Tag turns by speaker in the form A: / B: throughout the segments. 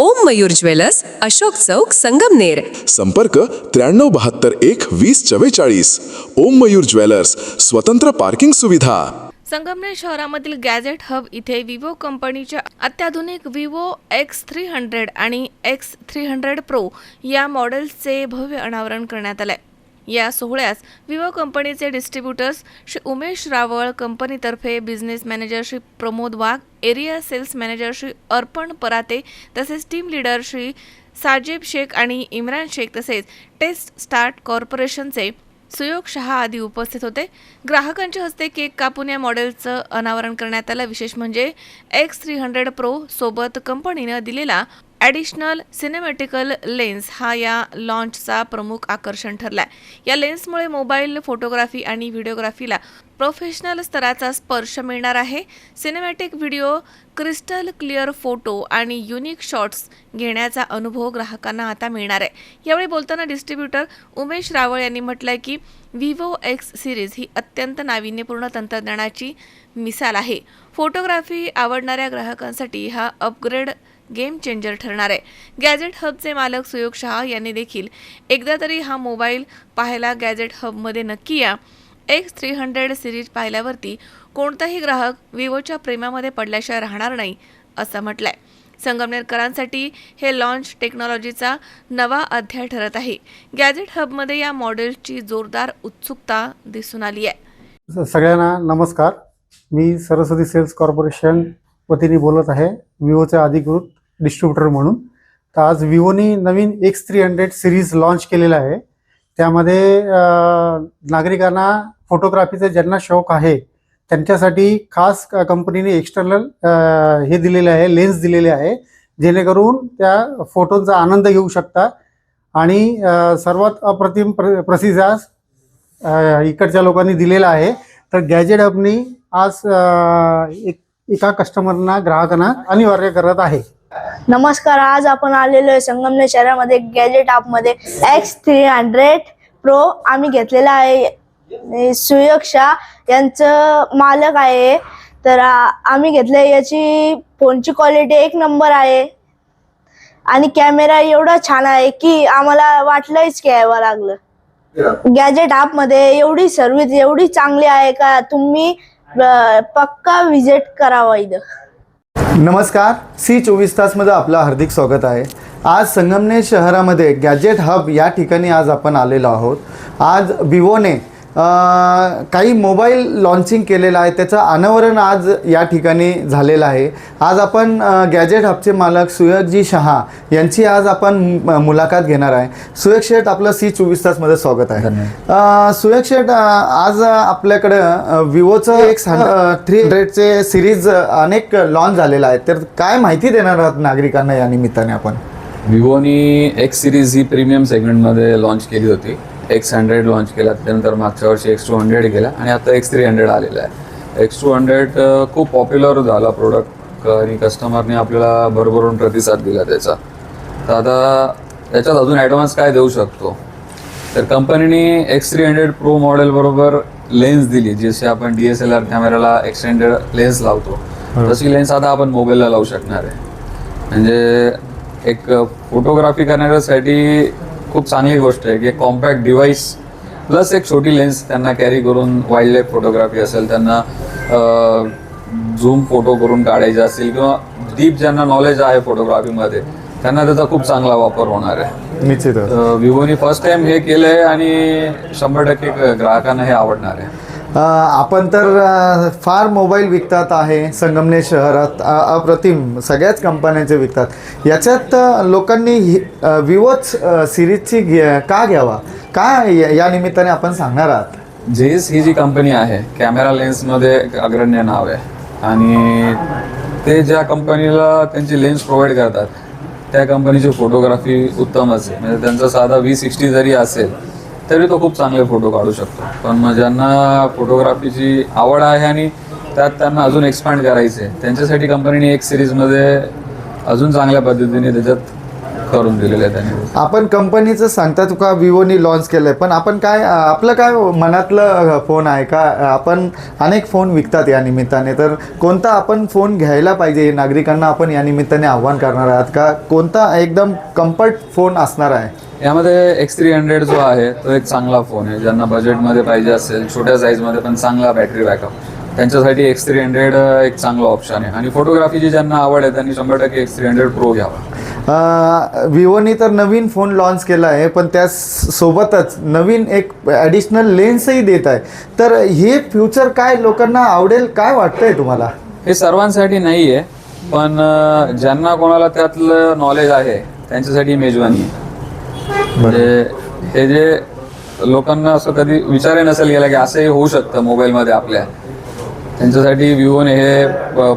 A: ओम Mayur jewellers Ashok Chowk Sangamner
B: संपर्क त्र्याण्णव बहात्तर एक वीस चव्वेचाळीस. ओम मयूर ज्वेलर्स स्वतंत्र पार्किंग सुविधा.
C: संगमनेर शहरामधील गॅझेट हब इथे विवो कंपनीच्या अत्याधुनिक विवो एक्स थ्री हंड्रेड आणि एक्स थ्री हंड्रेड प्रो या मॉडेल्सचे भव्य अनावरण करण्यात आलंय. या सोहळ्यास विवो कंपनीचे डिस्ट्रीब्युटर्स श्री उमेश रावळ कंपनीतर्फे business manager Shri Pramod Wagh area sales manager Shri Arpan Parate तसेच टीम लीडर श्री साजेब शेख आणि इम्रान शेख तसेच टेस्ट स्टार्ट कॉर्पोरेशनचे सुयोग शहा आदी उपस्थित होते. ग्राहकांच्या हस्ते केक कापून या मॉडेलचं अनावरण करण्यात आलं. विशेष म्हणजे एक्स थ्री हंड्रेड प्रो सोबत कंपनीनं दिलेला ॲडिशनल सिनेमॅटिकल लेन्स हा या लॉन्चचा प्रमुख आकर्षण ठरलाय. या लेन्समुळे मोबाईल फोटोग्राफी आणि व्हिडिओग्राफीला प्रोफेशनल स्तराचा स्पर्श मिळणार आहे. Cinematic video crystal clear photo आणि युनिक शॉट्स घेण्याचा अनुभव ग्राहकांना आता मिळणार आहे. यावेळी बोलताना डिस्ट्रीब्युटर उमेश रावळ यांनी म्हटलंय की विवो एक्स सिरीज ही अत्यंत नाविन्यपूर्ण तंत्रज्ञानाची मिसाल आहे. फोटोग्राफी आवडणाऱ्या ग्राहकांसाठी हा अपग्रेड गेम चेंजर ठरणार आहे. गॅजेट हबचे मालक सुयोग शहा यांनी देखील एकदा तरी हा मोबाईल पाहायला गॅजेट हबमध्ये नक्की या. एक्स थ्री हंड्रेड सिरीज पाहिल्यावरती कोणताही ग्राहक विवोच्या प्रेमामध्ये पडल्याशिवाय राहणार नाही असं म्हटलंय. संगमनेरकरांसाठी हे लॉन्च टेक्नॉलॉजीचा नवा अध्याय ठरत आहे. गॅजेट हबमध्ये या मॉडेलची जोरदार उत्सुकता दिसून आली आहे.
D: सगळ्यांना नमस्कार. मी सरस्वती सेल्स कॉर्पोरेशन वतीने बोलत आहे. विवोचे अधिकृत डिस्ट्रीब्युटर म्हणून. तर आज विवोनी नवीन X three hundred series launch केलेला आहे. त्यामध्ये नागरिकांना फोटोग्राफीचा ज्यांना शौक आहे त्यांच्यासाठी खास कंपनीने एक्सटर्नल हे दिलेले आहे लेन्स दिलेले आहे. जेणेकरून त्या फोटोंचा आनंद घेऊ शकता. आणि सर्वात अप्रतिम प्र प्रसिद्धास इकडच्या लोकांनी दिलेला आहे. तर गॅजेट हबनी आज एक एका कस्टमरना ग्राहकांना अनिवार्य करत आहे.
E: नमस्कार आज आपण आलेलो आहे संगमनेर शहरामध्ये गॅजेट ॲपमध्ये एक्स थ्री हंड्रेड प्रो आम्ही घेतलेला आहे. शाह यांचं मालक आहे. तर आ- आम्ही घेतले याची फोनची क्वालिटी एक नंबर आहे. आणि कॅमेरा एवढा छान आहे की आम्हाला वाटलंच घ्यावं लागलं. गॅजेट ॲपमध्ये एवढी सर्व्हिस एवढी चांगली आहे का? तुम्ही पक्का विजिट करावा इथं.
F: नमस्कार. सी चोवीस तासमध्ये आपलं हार्दिक स्वागत आहे. आज संगमनेर शहरामध्ये गॅजेट हब या ठिकाणी आज आपण आलेलो आहोत. आज विवोने काही मोबाईल लॉन्चिंग केलेलं आहे. त्याचं अनावरण आज या ठिकाणी झालेलं आहे. आज आपण गॅजेट हबचे मालक सुयगजी शहा यांची आज आपण मुलाखत घेणार आहे. सुयग शेठ आपलं सी चोवीस तासमध्ये स्वागत आहे. अं, सुयग शेठ आज आपल्याकडं विवोचं एक थ्री हंड्रेडचे सिरीज अनेक लॉन्च झालेलं आहे. तर काय माहिती देणार आहात नागरिकांना या निमित्ताने आपण?
G: विवोनी एक्स सिरीज ही प्रीमियम सेगमेंटमध्ये लॉन्च केली होती. एक्स हंड्रेड लॉन्च केला त्यानंतर मागच्या वर्षी एक्स टू हंड्रेड गेला आणि आता एक्स थ्री हंड्रेड आलेला आहे. एक्स टू हंड्रेड खूप पॉप्युलर झाला प्रोडक्ट आणि कस्टमरने आपल्याला भरभरून प्रतिसाद दिला त्याचा. तर आता त्याच्यात अजून ॲडव्हान्स काय देऊ शकतो? तर कंपनीने X three hundred pro model बरोबर लेन्स दिली जसे आपण डी एस एल आर कॅमेराला एक्सटेंडेड लेन्स लावतो. तशी लेन्स आता आपण मोबाईलला लावू शकणार आहे. म्हणजे एक फोटोग्राफी करण्यासाठी खूप चांगली गोष्ट आहे की कॉम्पॅक्ट डिव्हाइस प्लस एक छोटी लेन्स त्यांना कॅरी करून वाईल्ड लाईफ फोटोग्राफी असेल त्यांना झूम फोटो करून काढायचे असतील किंवा डीप ज्यांना नॉलेज आहे फोटोग्राफीमध्ये त्यांना त्याचा खूप चांगला वापर होणार आहे.
F: निश्चितच.
G: विवोनी फर्स्ट टाइम हे केलंय आणि शंभर टक्के ग्राहकांना हे आवडणार आहे.
F: आपण तर फार मोबाईल विकतात आहे संगमनेर शहरात अप्रतिम सगळ्याच कंपन्यांचे विकतात. याच्यात लोकांनी ही- विवोच सिरीजची घे- का घ्यावा? काय या- निमित्ताने आपण सांगणार आहात?
G: जेस ही जी कंपनी आहे कॅमेरा लेन्समध्ये अग्रण्य नाव आहे. आणि ते ज्या कंपनीला त्यांची लेन्स प्रोव्हाइड करतात त्या कंपनीची फोटोग्राफी उत्तमच आहे. म्हणजे त्यांचा साधा व्ही सिक्स्टी जरी असेल तरी तो खूप चांगले फोटो काढू शकतो. पण मग ज्यांना फोटोग्राफीची आवड आहे आणि त्यात त्यांना अजून एक्सपांड करायचे त्यांच्यासाठी कंपनीने एक सिरीजमध्ये अजून चांगल्या पद्धतीने त्याच्यात करून दिलेलं आहे त्यांनी.
F: आपण कंपनीचं सांगता तुका विवोनी लॉन्च केलंय? पण आपण काय आपलं काय मनातलं फोन आहे का? आपण अनेक फोन विकतात या निमित्ताने. तर कोणता आपण फोन घ्यायला पाहिजे नागरिकांना आपण या निमित्ताने आव्हान करणार आहात का? कोणता एकदम कम्फर्ट फोन असणार आहे?
G: यामध्ये एक्स थ्री हंड्रेड जो आहे तो एक चांगला फोन आहे. ज्यांना बजेटमध्ये पाहिजे असेल छोट्या साईजमध्ये पण चांगला बॅटरी बॅकअप त्यांच्यासाठी एक्स थ्री हंड्रेड एक चांगला ऑप्शन आहे. आणि फोटोग्राफीची ज्यांना आवड आहे त्यांनी शंभर टक्के एक्स थ्री हंड्रेड प्रो घ्यावा.
F: विवोनी तर नवीन फोन लॉन्च केला आहे पण त्या सोबतच नवीन एक ॲडिशनल लेन्सही देत आहे. तर हे फ्युचर काय लोकांना आवडेल काय वाटतंय तुम्हाला?
G: हे सर्वांसाठी नाही आहे पण ज्यांना कोणाला त्यातलं नॉलेज आहे त्यांच्यासाठी मेजवानी आहे. म्हणजे हे जे लोकांना असं कधी विचारही नसेल गेला की असंही होऊ शकतं मोबाईलमध्ये आपल्या. त्यांच्यासाठी विवोने हे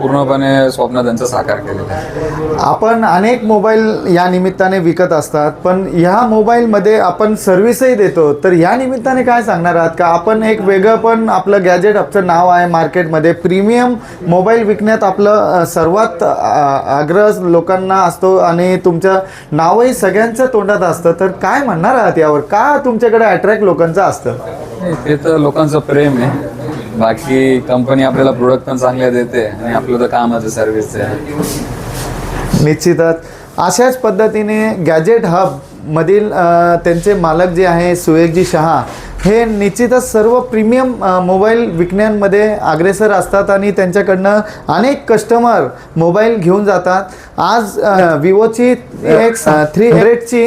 G: पूर्णपणे स्वप्न त्यांचं साकार केलेलं आहे.
F: आपण अनेक मोबाईल या निमित्ताने विकत असतात पण ह्या मोबाईलमध्ये आपण सर्व्हिसही देतो. तर या निमित्ताने काय सांगणार आहात? का आपण एक वेगळं पण आपलं गॅजेट आपलं नाव आहे मार्केटमध्ये प्रीमियम मोबाईल विकण्यात आपलं सर्वात आग्रह लोकांना असतो आणि तुमचं नावही सगळ्यांच्या तोंडात असतं. तर काय म्हणणार आहात यावर? का तुमच्याकडे अट्रॅक्ट लोकांचं असतं?
G: ते तर लोकांचं प्रेम आहे. बाकी कंपनी आपल्याला प्रोडक्ट पण चांगले देते आणि आपलं तर कामाचं आहे आहे.
F: निश्चितच. अशाच पद्धतीने गॅजेट हब मधील त्यांचे मालक जे आहे सुएकजी शहा हे निश्चितच सर्व प्रीमियम मोबाईल विकण्यांमध्ये अग्रेसर असतात आणि त्यांच्याकडनं अनेक कस्टमर मोबाईल घेऊन जातात. आज विवोची एक थ्री हंड्रेडची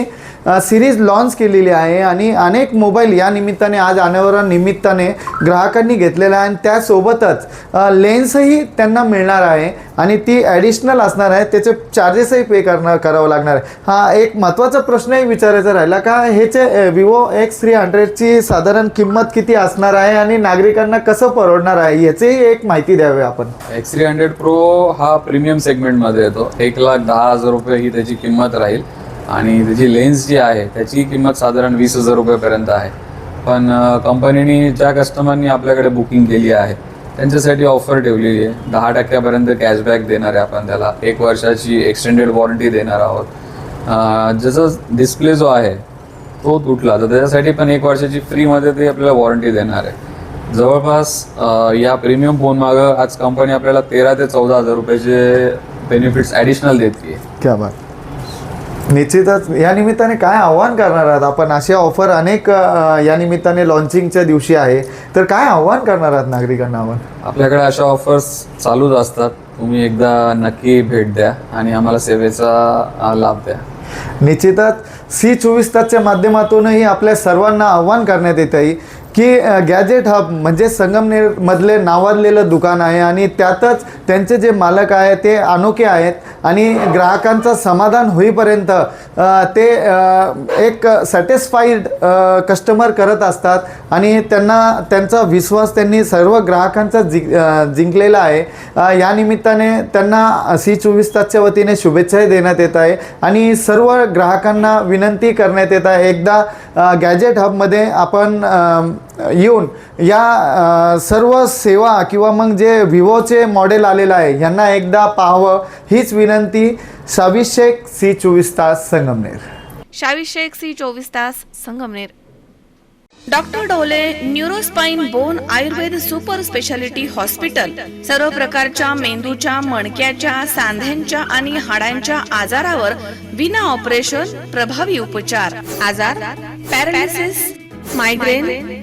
F: सिरीज लॉन्च केलेली आहे आणि अनेक मोबाईल या निमित्ताने आज अनावरा निमित्ताने ग्राहकांनी घेतलेला आहे आणि त्यासोबतच लेन्सही त्यांना मिळणार आहे आणि ती ॲडिशनल असणार आहे. त्याचे चार्जेसही पे करणार करावं लागणार आहे. हा एक महत्त्वाचा प्रश्नही विचारायचा राहिला का ह्याचे विवो एक्स थ्री हंड्रेडची साधारण किंमत किती असणार आहे आणि नागरिकांना कसं परवडणार आहे याचीही एक माहिती द्यावी आपण.
G: एक्स थ्री हंड्रेड प्रो हा प्रीमियम सेगमेंटमध्ये येतो. एक लाख दहा हजार रुपये ही त्याची किंमत राहील. आणि त्याची लेन्स जी आहे त्याची किंमत साधारण वीस हजार रुपयेपर्यंत आहे. पण कंपनीने ज्या कस्टमरनी आपल्याकडे बुकिंग केली आहे त्यांच्यासाठी ऑफर ठेवलेली आहे. दहा टक्क्यापर्यंत कॅशबॅक देणार आहे आपण त्याला. एक वर्षाची एक्सटेंडेड वॉरंटी देणार आहोत. जसं ज्याचा डिस्प्ले जो आहे तो तुटला. तर त्याच्यासाठी पण एक वर्षाची फ्रीमध्ये ते आपल्याला वॉरंटी देणार आहे. जवळपास या प्रीमियम फोन मागं आज कंपनी आपल्याला तेरा ते चौदा हजार रुपयाचे बेनिफिट्स ॲडिशनल देते
F: क्या बात. निश्चितच. या निमित्ताने काय आव्हान करणार आहात? आपण असे ऑफर अनेक या निमित्ताने लॉन्चिंगच्या दिवशी आहे. तर काय आव्हान करणार आहात नागरिकांना आपण?
G: आपल्याकडे अशा ऑफर्स चालूच असतात. तुम्ही एकदा नक्की भेट द्या आणि आम्हाला सेवेचा लाभ द्या.
F: निश्चितच. सी चोवीस तासच्या माध्यमातूनही आपल्या सर्वांना आव्हान करण्यात येत आहे. की गॅजेट हब म्हणजे संगमनेरमधले नावाजलेलं दुकान आहे आणि त्यातच त्यांचे जे मालक आहे ते अनोखे आहेत आणि ग्राहकांचं समाधान होईपर्यंत ते एक सॅटिस्फाईड कस्टमर करत असतात आणि त्यांना त्यांचा विश्वास त्यांनी सर्व ग्राहकांचा जि जिंकलेला आहे. या निमित्ताने त्यांना सी चोवीस तासच्या वतीने शुभेच्छाही देण्यात येत आहे आणि सर्व ग्राहकांना विनंती करण्यात येत आहे. एकदा गॅजेट हबमध्ये आपण येऊन या सर्व सेवा किंवा मग जे विवोचे मॉडेल आलेलं आहे यांना एकदा पाहावं हीच विनंती. साविश सी चोवीस तास संगमनेर.
C: शावी सी चोवीस तास Sangamner.
H: Doctor Dole neuro spine bone Ayurved super speciality hospital. सर्व प्रकारच्या मेंदूच्या मणक्याच्या सांध्यांच्या आणि हाडांच्या आजारावर विना ऑपरेशन प्रभावी उपचार. आजार पॅरालिसिस मायग्रेन